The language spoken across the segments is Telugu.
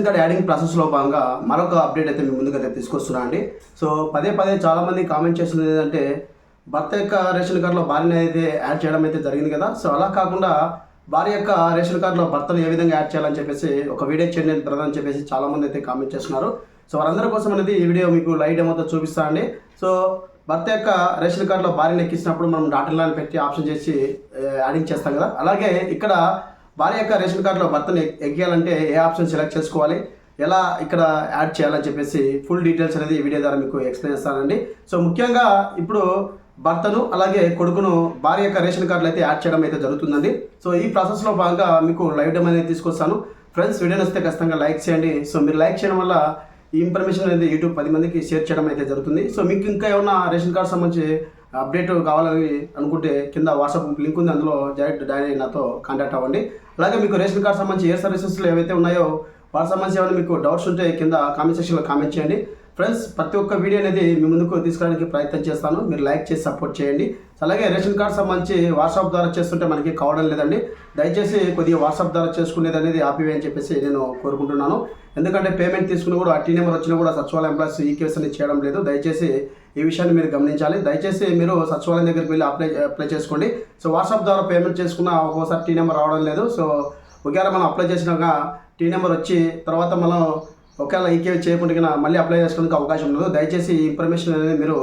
రేషన్ కార్డ్ యాడింగ్ ప్రాసెస్లో భాగంగా మరొక అప్డేట్ అయితే మీ ముందుకు అయితే తీసుకొస్తున్నా అండి. సో పదే పదే చాలామంది కామెంట్ చేస్తుంది ఏంటంటే భర్త యొక్క రేషన్ కార్డులో భార్యని అయితే యాడ్ చేయడం అయితే జరిగింది కదా. సో అలా కాకుండా భార్య యొక్క రేషన్ కార్డులో భర్తను ఏ విధంగా యాడ్ చేయాలని చెప్పేసి ఒక వీడియో చేయండి బ్రదర్ అని చెప్పేసి చాలామంది అయితే కామెంట్ చేస్తున్నారు. సో వారందరి కోసం అనేది ఈ వీడియో మీకు లైట్ డెమోతో చూపిస్తా అండి. సో భర్త యొక్క రేషన్ కార్డులో భార్యను ఎక్కించినప్పుడు మనం డాటర్ లైన్ పెట్టి ఆప్షన్ చేసి యాడింగ్ చేస్తాం కదా. అలాగే ఇక్కడ భార్య యొక్క రేషన్ కార్డులో భర్తను ఎక్- ఏ ఆప్షన్ సెలెక్ట్ చేసుకోవాలి? ఎలా ఇక్కడ యాడ్ చేయాలని చెప్పేసి ఫుల్ డీటెయిల్స్ అనేది ఈ వీడియో ద్వారా మీకు ఎక్స్ప్లెయిన్ చేస్తానండి. సో ముఖ్యంగా ఇప్పుడు భర్తను అలాగే కొడుకును భార్య యొక్క రేషన్ కార్డులు అయితే యాడ్ చేయడం అయితే జరుగుతుందండి. సో ఈ ప్రాసెస్లో భాగంగా మీకు లైవ్ డెమో అనేది తీసుకొస్తాను. ఫ్రెండ్స్ వీడియోని వస్తే ఖచ్చితంగా లైక్ చేయండి. సో మీరు లైక్ చేయడం వల్ల ఈ ఇన్ఫర్మేషన్ అనేది యూట్యూబ్ పది మందికి షేర్ చేయడం అయితే జరుగుతుంది. సో మీకు ఇంకా ఏమన్నా రేషన్ కార్డు సంబంధించి అప్డేట్ కావాలని అనుకుంటే కింద వాట్సాప్ లింక్ ఉంది అందులో డైరెక్ట్ జాయిన్ అయ్యి నాతో కాంటాక్ట్ అవ్వండి. అలాగే మీకు రేషన్ కార్డ్ సంబంధించి ఏ సర్వీసెస్లో ఏవైతే ఉన్నాయో వాటి సంబంధించి ఏమైనా మీకు డౌట్స్ ఉంటే కింద కామెంట్ సెక్షన్లో కామెంట్ చేయండి. ఫ్రెండ్స్ ప్రతి ఒక్క వీడియో అనేది మీ ముందుకు తీసుకురావడానికి ప్రయత్నం చేస్తాను. మీరు లైక్ చేసి సపోర్ట్ చేయండి. అలాగే రేషన్ కార్డ్ సంబంధించి వాట్సాప్ ద్వారా చేస్తుంటే మనకి కావడం లేదండి. దయచేసి కొద్దిగా వాట్సాప్ ద్వారా చేసుకునేది అనేది ఆపివే అని చెప్పేసి నేను కోరుకుంటున్నాను. ఎందుకంటే పేమెంట్ తీసుకుని కూడా టీ నెంబర్ వచ్చినా కూడా సచివాలయం ప్లస్ ఈ కేసు అనేది చేయడం లేదు. దయచేసి ఈ విషయాన్ని మీరు గమనించాలి. దయచేసి మీరు సచివాలయం దగ్గరికి వెళ్ళి అప్లై అప్లై చేసుకోండి. సో వాట్సాప్ ద్వారా పేమెంట్ చేసుకున్న ఒక్కోసారి టీ నెంబర్ రావడం లేదు. సో ఒకవేళ మనం అప్లై చేసినాక టీ నెంబర్ వచ్చి తర్వాత మనం ఒకవేళ ఈకే చేయకుండా మళ్ళీ అప్లై చేసుకోవడానికి అవకాశం ఉండదు. దయచేసి ఈ ఇన్ఫర్మేషన్ అనేది మీరు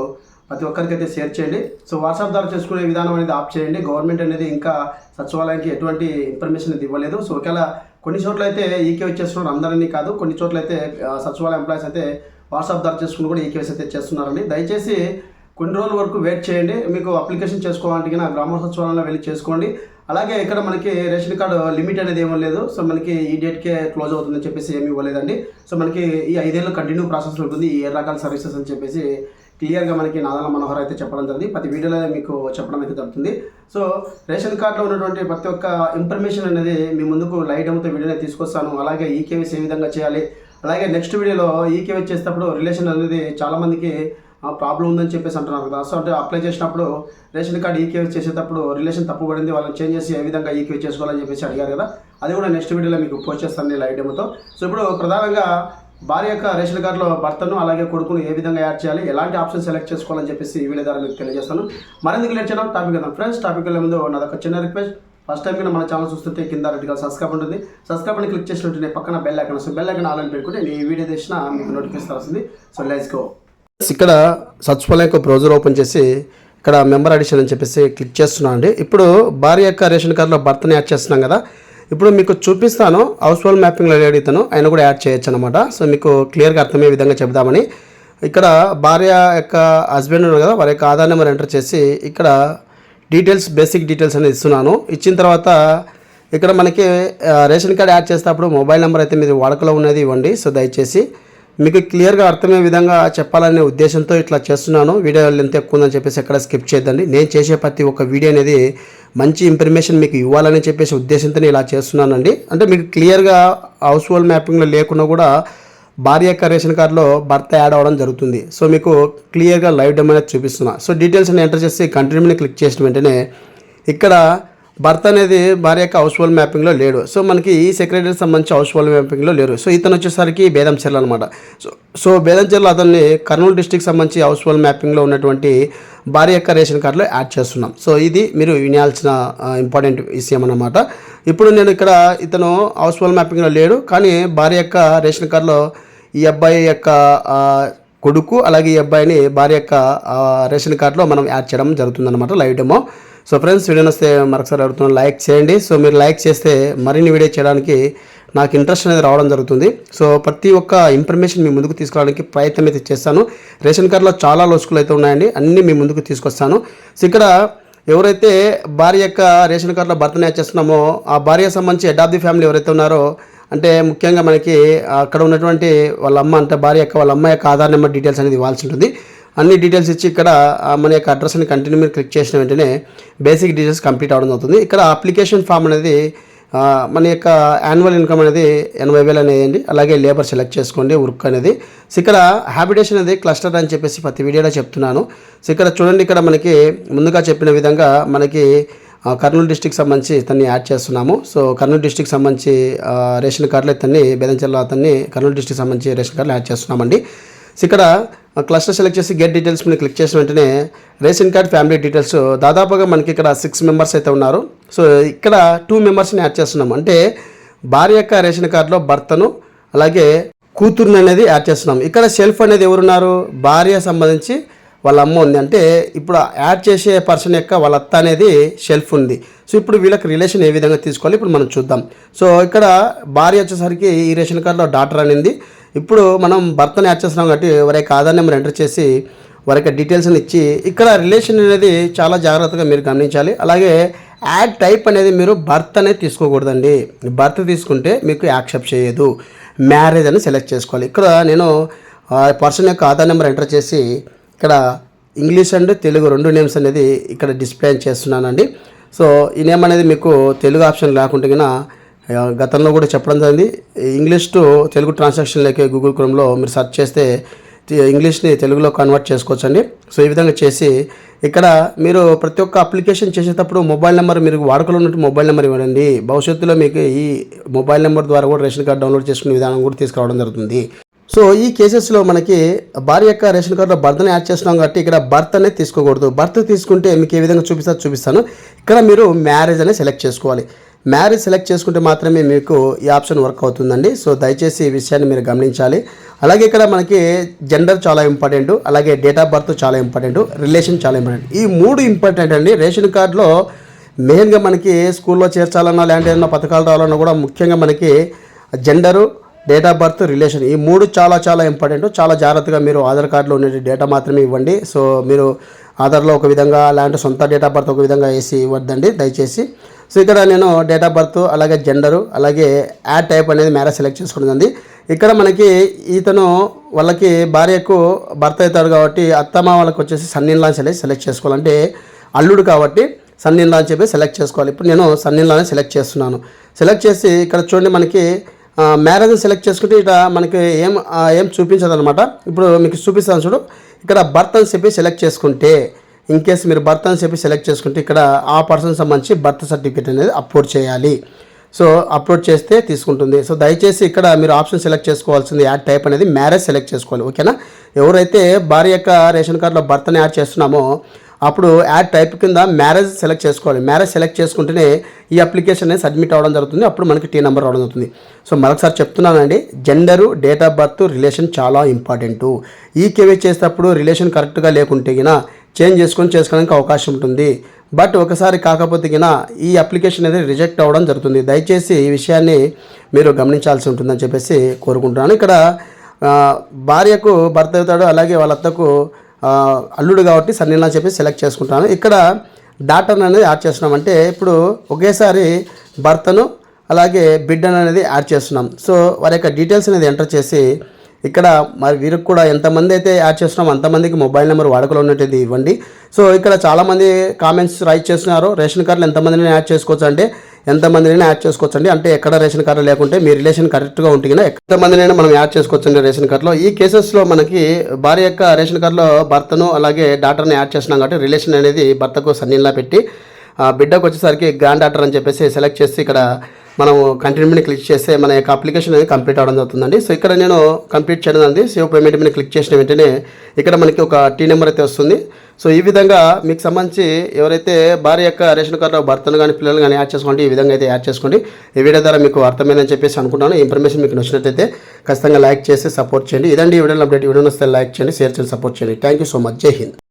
ప్రతి ఒక్కరికి అయితే షేర్ చేయండి. సో వాట్సాప్ ద్వారా చేసుకునే విధానం అనేది ఆప్ చేయండి. గవర్నమెంట్ అనేది ఇంకా సచివాలయానికి ఎటువంటి ఇన్ఫర్మేషన్ అనేది ఇవ్వలేదు. సో ఒకవేళ కొన్ని చోట్ల అయితే ఈకే వచ్చేస్తున్నారు అందరినీ కాదు కొన్ని చోట్ల అయితే సచివాలయ ఎంప్లాయీస్ అయితే వాట్సాప్ ద్వారా చేసుకుని కూడా ఈకేఎస్ అయితే చేస్తున్నారండి దయచేసి కొన్ని రోజుల వరకు వెయిట్ చేయండి. మీకు అప్లికేషన్ చేసుకోవాలంటే నా గ్రామ సచివాలయంలో వెళ్ళి చేసుకోండి. అలాగే ఇక్కడ మనకి రేషన్ కార్డు లిమిట్ అనేది ఏమీ లేదు. సో మనకి ఈ డేట్కే క్లోజ్ అవుతుందని చెప్పేసి ఏమీ ఇవ్వలేదండి. సో మనకి ఈ ఐదేళ్ళు కంటిన్యూ ప్రాసెస్ ఉంటుంది. ఈ ఏ రకాల సర్వీసెస్ అని చెప్పేసి క్లియర్గా మనకి నాదల మనోహర్ అయితే చెప్పడం జరిగింది. ప్రతి వీడియోలో మీకు చెప్పడం అయితే జరుగుతుంది. సో రేషన్ కార్డులో ఉన్నటువంటి ప్రతి ఒక్క ఇన్ఫర్మేషన్ అనేది మీ ముందుకు లైట్ అమ్ముతో వీడియోనే తీసుకొస్తాను. అలాగే ఈకేవీస్ ఏ విధంగా చేయాలి? అలాగే నెక్స్ట్ వీడియోలో ఈకే చేసేటప్పుడు రిలేషన్ అనేది చాలామందికి ప్రాబ్లం ఉందని చెప్పేసి అంటున్నారు కదా. సో అంటే అప్లై చేసినప్పుడు రేషన్ కార్డు ఈకేవీ చేసేటప్పుడు రిలేషన్ తప్పు పడింది వాళ్ళని చేంజ్ చేసి ఏ విధంగా ఈకే చేసుకోవాలని చెప్పేసి అడిగారు కదా. అది కూడా నెక్స్ట్ వీడియోలో మీకు పోస్ట్ చేస్తాను లైవ్ డెమోతో సో ఇప్పుడు ప్రధానంగా భార్య యొక్క రేషన్ కార్డులో భర్తను అలాగే కొడుకును ఏ విధంగా యాడ్ చేయాలి ఎలాంటి ఆప్షన్ సెలెక్ట్ చేసుకోవాలని చెప్పేసి ఈ వీడియో ద్వారా మీకు తెలియజేస్తాను. మరింత లేట్ చేయడం టాపిక్ కదా ఫ్రెండ్స్ టాపిక్ వెళ్ళే ముందు నాదొక చిన్న రిక్వెస్ట్ ఫస్ట్ టైం కింద మన ఛానల్ చూస్తుంటే కింద రెడ్ కలర్ సబ్స్క్రైబ్ ఉంటుంది. సబ్స్క్రైబ్ అని క్లిక్ చేసినట్టు పక్కన బెల్ ఐకన్ వస్తుంది. బెల్ ఐకన్ ఆన్ పెట్టుకుంటే నేను ఈ వీడియో తెచ్చినా మీకు నోటిఫికేషన్ వస్తుంది. సో లెట్స్ గో ఇక్కడ సచివాలయం యొక్క బ్రౌజర్ ఓపెన్ చేసి ఇక్కడ మెంబర్ అడిషన్ అని చెప్పేసి క్లిక్ చేస్తున్నాను అండి. ఇప్పుడు భార్య యొక్క రేషన్ కార్డులో భర్తని యాడ్ చేస్తున్నాం కదా. ఇప్పుడు మీకు చూపిస్తాను. హౌస్ హోల్డ్ మ్యాపింగ్లో అడుగుతాను ఆయన కూడా యాడ్ చేయొచ్చు అనమాట సో మీకు క్లియర్గా అర్థమయ్యే విధంగా చెబుదామని. ఇక్కడ భార్య యొక్క హస్బెండ్ ఉన్నారు కదా. వారి యొక్క ఆధార్ నెంబర్ ఎంటర్ చేసి ఇక్కడ డీటెయిల్స్ బేసిక్ డీటెయిల్స్ అనేది ఇస్తున్నాను. ఇచ్చిన తర్వాత ఇక్కడ మనకి రేషన్ కార్డ్ యాడ్ చేసేటప్పుడు మొబైల్ నెంబర్ అయితే మీరు వాడుకలో ఉన్నది ఇవ్వండి. సో దయచేసి మీకు క్లియర్గా అర్థమయ్యే విధంగా చెప్పాలనే ఉద్దేశంతో ఇట్లా చేస్తున్నాను. వీడియో ఎంత ఎక్కువ ఉందని చెప్పేసి ఎక్కడ స్కిప్ చేయొద్దండి. నేను చేసే ప్రతి ఒక్క వీడియో అనేది మంచి ఇన్ఫర్మేషన్ మీకు ఇవ్వాలని చెప్పేసి ఉద్దేశంతో ఇలా చేస్తున్నానండి. అంటే మీకు క్లియర్గా హౌస్ హోల్డ్ మ్యాపింగ్లో లేకున్నా కూడా భార్య యొక్క రేషన్ కార్డులో భర్త యాడ్ అవ్వడం జరుగుతుంది. సో మీకు క్లియర్గా లైవ్ డెమో అనేది చూపిస్తున్నా. సో డీటెయిల్స్ ఎంటర్ చేసి కంటిన్యూని క్లిక్ చేసిన వెంటనే ఇక్కడ భర్త అనేది భార్య యొక్క హౌస్ హోల్డ్ మ్యాపింగ్లో లేడు. సో మనకి ఈ సెక్రటరీకి సంబంధించి హౌస్ హోల్డ్ మ్యాపింగ్లో లేరు. సో ఇతను వచ్చేసరికి బేదంచెర్ల అనమాట సో సో బేదంచెర్ల అతన్ని కర్నూలు డిస్టిక్ సంబంధించి హౌస్ హోల్డ్ మ్యాపింగ్లో ఉన్నటువంటి భార్య యొక్క రేషన్ కార్డులో యాడ్ చేస్తున్నాం. సో ఇది మీరు వినాల్సిన ఇంపార్టెంట్ విషయం అన్నమాట. ఇప్పుడు నేను ఇక్కడ ఇతను హౌస్ హోల్డ్ మ్యాపింగ్లో లేడు. కానీ భార్య యొక్క రేషన్ కార్డులో ఈ అబ్బాయి యొక్క కొడుకు అలాగే ఈ అబ్బాయిని భార్య యొక్క రేషన్ కార్డులో మనం యాడ్ చేయడం జరుగుతుందన్నమాట live demo. So friends video వస్తే మరొకసారి అడుగుతున్నాను లైక్ చేయండి. సో మీరు లైక్ చేస్తే మరిన్ని వీడియో చేయడానికి నాకు ఇంట్రెస్ట్ అనేది రావడం జరుగుతుంది. సో ప్రతి ఒక్క ఇన్ఫర్మేషన్ మీ ముందుకు తీసుకురావడానికి ప్రయత్నం అయితే చేస్తాను. రేషన్ కార్డులో చాలా లోసుకులు అయితే ఉన్నాయండి అన్నీ మీ ముందుకు తీసుకొస్తాను. సో ఇక్కడ ఎవరైతే భార్య యొక్క రేషన్ కార్డులో భర్త యాడ్ చేస్తున్నామో ఆ భార్య సంబంధించి హెడ్ ఆఫ్ ది ఫ్యామిలీ ఎవరైతే ఉన్నారో అంటే ముఖ్యంగా మనకి అక్కడ ఉన్నటువంటి వాళ్ళ అమ్మ అంటే భార్య యొక్క వాళ్ళ అమ్మ యొక్క ఆధార్ నెంబర్ డీటెయిల్స్ అనేది ఇవ్వాల్సి ఉంటుంది. అన్ని డీటెయిల్స్ ఇచ్చి ఇక్కడ మన యొక్క అడ్రస్ని కంటిన్యూ మీరు క్లిక్ చేసిన వెంటనే బేసిక్ డీటెయిల్స్ కంప్లీట్ అవడం అవుతుంది ఇక్కడ అప్లికేషన్ ఫామ్ అనేది మన యొక్క యాన్యువల్ ఇన్కమ్ అనేది ఎనభై వేలు అనేది అలాగే లేబర్ సెలెక్ట్ చేసుకోండి వర్క్ అనేది. సో ఇక్కడ హ్యాబిటేషన్ అనేది క్లస్టర్ అని చెప్పేసి ప్రతి వీడియోలో చెప్తున్నాను. సో ఇక్కడ చూడండి ఇక్కడ మనకి ముందుగా చెప్పిన విధంగా మనకి కర్నూలు డిస్టిక్ సంబంధించి ఇతన్ని యాడ్ చేస్తున్నాము. సో కర్నూలు డిస్టిక్ సంబంధించి రేషన్ కార్డులో ఇతన్ని బెదంచెల్లో అతన్ని కర్నూలు డిస్టిక్ సంబంధించి రేషన్ కార్డులు యాడ్ చేస్తున్నామండి. సో ఇక్కడ క్లస్టర్ సెలెక్ట్ చేసి గెట్ డీటెయిల్స్ మీద క్లిక్ చేసిన వెంటనే రేషన్ కార్డ్ ఫ్యామిలీ డీటెయిల్స్ దాదాపుగా మనకి ఇక్కడ సిక్స్ మెంబర్స్ అయితే ఉన్నారు. సో ఇక్కడ టూ మెంబర్స్ని యాడ్ చేస్తున్నాం అంటే భార్య యొక్క రేషన్ కార్డులో భర్తను అలాగే కూతురుని అనేది యాడ్ చేస్తున్నాం ఇక్కడ సెల్ఫ్ అనేది ఎవరున్నారు? భార్య సంబంధించి వాళ్ళ అమ్మ ఉంది. అంటే ఇప్పుడు యాడ్ చేసే పర్సన్ యొక్క వాళ్ళ అత్త అనేది షెల్ఫ్ ఉంది. సో ఇప్పుడు వీళ్ళకి రిలేషన్ ఏ విధంగా తీసుకోవాలి ఇప్పుడు మనం చూద్దాం. సో ఇక్కడ భార్య వచ్చేసరికి ఈ రేషన్ కార్డులో డాటర్ అనేది. ఇప్పుడు మనం భర్తను యాడ్ చేస్తున్నాం కాబట్టి వారి యొక్క ఆధార్ నెంబర్ ఎంటర్ చేసి వారి యొక్క డీటెయిల్స్ని ఇచ్చి ఇక్కడ రిలేషన్ అనేది చాలా జాగ్రత్తగా మీరు గమనించాలి. అలాగే యాడ్ టైప్ అనేది మీరు బర్త్ అనేది తీసుకోకూడదండి. బర్త్ తీసుకుంటే మీకు యాక్సెప్ట్ చేయదు. మ్యారేజ్ అని సెలెక్ట్ చేసుకోవాలి. ఇక్కడ నేను పర్సన్ యొక్క ఆధార్ నెంబర్ ఎంటర్ చేసి ఇక్కడ ఇంగ్లీష్ అండ్ తెలుగు రెండు నేమ్స్ అనేది ఇక్కడ డిస్ప్లే చేస్తున్నానండి. సో ఈ నేమ్ అనేది మీకు తెలుగు ఆప్షన్ లేకుంటే గతంలో కూడా చెప్పడం జరిగింది. ఇంగ్లీష్ టు తెలుగు ట్రాన్సాక్షన్లోకి గూగుల్ క్రోమ్లో మీరు సెర్చ్ చేస్తే ఇంగ్లీష్ని తెలుగులో కన్వర్ట్ చేసుకోవచ్చండి. సో ఈ విధంగా చేసి ఇక్కడ మీరు ప్రతి ఒక్క అప్లికేషన్ చేసేటప్పుడు మొబైల్ నెంబర్ మీరు వాడుకలో ఉన్నట్టు మొబైల్ నెంబర్ ఇవ్వండి. భవిష్యత్తులో మీకు ఈ మొబైల్ నెంబర్ ద్వారా కూడా రేషన్ కార్డ్ డౌన్లోడ్ చేసుకునే విధానం కూడా తీసుకురావడం జరుగుతుంది. సో ఈ కేసెస్లో మనకి భార్య యొక్క రేషన్ కార్డులో బర్త్ని యాడ్ చేస్తున్నాం కాబట్టి ఇక్కడ బర్త్ అనేది తీసుకోకూడదు. బర్త్ తీసుకుంటే మీకు ఏ విధంగా చూపిస్తా చూపిస్తాను. ఇక్కడ మీరు మ్యారేజ్ అనేది సెలెక్ట్ చేసుకోవాలి. మ్యారేజ్ సెలెక్ట్ చేసుకుంటే మాత్రమే మీకు ఈ ఆప్షన్ వర్క్ అవుతుందండి. సో దయచేసి ఈ విషయాన్ని మీరు గమనించాలి. అలాగే ఇక్కడ మనకి జెండర్ చాలా ఇంపార్టెంట్ అలాగే డేట్ ఆఫ్ బర్త్ చాలా ఇంపార్టెంట్ రిలేషన్ చాలా ఇంపార్టెంట్. ఈ మూడు ఇంపార్టెంట్ అండి. రేషన్ కార్డులో మెయిన్గా మనకి స్కూల్లో చేర్చాలన్నా లేదంటే ఏదైనా పథకాలు రావాలన్నా కూడా ముఖ్యంగా మనకి gender date of birth relation ఈ మూడు చాలా చాలా ఇంపార్టెంట్ చాలా జాగ్రత్తగా మీరు ఆధార్ కార్డులో ఉండే డేటా మాత్రమే ఇవ్వండి. సో మీరు ఆధార్లో ఒక విధంగా లేదంటే సొంత డేట్ ఆఫ్ బర్త్ ఒక విధంగా వేసి ఇవ్వద్దండి. దయచేసి. సో ఇక్కడ నేను డేట్ ఆఫ్ బర్త్ అలాగే జెండరు అలాగే యాడ్ టైప్ అనేది మ్యారేజ్ సెలెక్ట్ చేసుకుంటుంది ఇక్కడ మనకి ఇతను వాళ్ళకి భార్యకు భర్త అవుతాడు కాబట్టి అత్తమ్మ వాళ్ళకి వచ్చేసి సన్నిన్లా సెలెక్ట్ సెలెక్ట్ చేసుకోవాలంటే అల్లుడు కాబట్టి సన్నిన్లా అని చెప్పి సెలెక్ట్ చేసుకోవాలి. ఇప్పుడు నేను సన్నిన్లానే సెలెక్ట్ చేస్తున్నాను. సెలెక్ట్ చేసి ఇక్కడ చూడండి మనకి మ్యారేజ్ సెలెక్ట్ చేసుకుంటే ఇక్కడ మనకి ఏం ఏం చూపించదు అనమాట ఇప్పుడు మీకు చూపిస్తాను చూడు. ఇక్కడ బర్త్ అని చెప్పి సెలెక్ట్ చేసుకుంటే ఇన్ కేస్ మీరు బర్త్ అని చెప్పి సెలెక్ట్ చేసుకుంటే ఇక్కడ ఆ పర్సన్ సంబంధించి బర్త్ సర్టిఫికేట్ అనేది అప్లోడ్ చేయాలి. సో అప్లోడ్ చేస్తే తీసుకుంటుంది. సో దయచేసి ఇక్కడ మీరు ఆప్షన్ సెలెక్ట్ చేసుకోవాల్సింది యాడ్ టైప్ అనేది మ్యారేజ్ సెలెక్ట్ చేసుకోవాలి. ఓకేనా ఎవరైతే భార్య యొక్క రేషన్ కార్డులో బర్త్ని యాడ్ చేస్తున్నామో అప్పుడు యాడ్ టైప్ కింద మ్యారేజ్ సెలెక్ట్ చేసుకోవాలి. మ్యారేజ్ సెలెక్ట్ చేసుకుంటేనే ఈ అప్లికేషన్ అనేది సబ్మిట్ అవ్వడం జరుగుతుంది. అప్పుడు మనకి టీ నెంబర్ రావడం జరుగుతుంది. సో మరొకసారి చెప్తున్నానండి gender date of birth relation చాలా ఇంపార్టెంట్ ఈ కేవై చేసేటప్పుడు రిలేషన్ కరెక్ట్గా లేకుంటే గిన చేంజ్ చేసుకొని చేసుకోవడానికి అవకాశం ఉంటుంది. బట్ ఒకసారి కాకపోతే గిన ఈ అప్లికేషన్ అనేది రిజెక్ట్ అవ్వడం జరుగుతుంది. దయచేసి ఈ విషయాన్ని మీరు గమనించాల్సి ఉంటుందని చెప్పేసి కోరుకుంటున్నాను. ఇక్కడ భార్యకు భర్త అవుతాడు అలాగే వాళ్ళ అత్తకు అల్లుడు కాబట్టి సన్నీలా చెప్పి సెలెక్ట్ చేసుకుంటాను. ఇక్కడ డాటర్ అనేది యాడ్ చేస్తున్నాం. అంటే ఇప్పుడు ఒకేసారి భర్తను అలాగే బిడ్డను అనేది యాడ్ చేస్తున్నాం. సో వారి యొక్క డీటెయిల్స్ అనేది ఎంటర్ చేసి ఇక్కడ మరి వీరికి కూడా ఎంతమంది అయితే యాడ్ చేస్తున్నాం అంతమందికి మొబైల్ నెంబర్ వాడుకలో ఉన్నట్టు ఇవ్వండి. సో ఇక్కడ చాలామంది కామెంట్స్ రైట్ చేస్తున్నారు. రేషన్ కార్డులు ఎంతమందిని యాడ్ చేసుకోవచ్చు అంటే ఎంతమందినైనా యాడ్ చేసుకోవచ్చండి. అంటే ఎక్కడ రేషన్ కార్డు లేకుంటే మీ రిలేషన్ కరెక్ట్గా ఉంటే ఎంతమందినైనా మనం యాడ్ చేసుకోవచ్చండి రేషన్ కార్డులో. ఈ కేసెస్లో మనకి భార్య యొక్క రేషన్ కార్డులో భర్తను అలాగే డాక్టర్ని యాడ్ చేసినాం కాబట్టి రిలేషన్ అనేది భర్తకు సన్నీలా పెట్టి ఆ బిడ్డకు వచ్చేసరికి గ్రాండ్ డాటర్ అని చెప్పేసి సెలెక్ట్ చేసి ఇక్కడ మనం కంటిన్యూ మీద క్లిక్ చేస్తే మన యొక్క అప్లికేషన్ అనేది కంప్లీట్ అవడం జరుగుతుందండి. సో ఇక్కడ నేను కంప్లీట్ చేయడం అండి సేవ్ పేమెంట్ మీద క్లిక్ చేసిన వెంటనే ఇక్కడ మనకి ఒక టీ నెంబర్ అయితే వస్తుంది. సో ఈ విధంగా మీకు సంబంధించి ఎవరైతే భార్య యొక్క రేషన్ కార్డులో భర్తను కానీ పిల్లలు కానీ యాడ్ చేసుకోండి ఈ విధంగా అయితే యాడ్ చేసుకోండి. ఈ వీడియో ద్వారా మీకు అర్థమైందని చెప్పేసి అనుకుంటాను. ఇన్ఫర్మేషన్ మీకు నచ్చినట్టయితే ఖచ్చితంగా లైక్ చేసి సపోర్ట్ చేయండి. ఇదండి ఈ వీడియోలో అప్డేట్ వీడియో వస్తే లైక్ చేయండి షేర్ చేయండి సపోర్ట్ చేయండి. థ్యాంక్ యూ సో మచ్ జై హింద్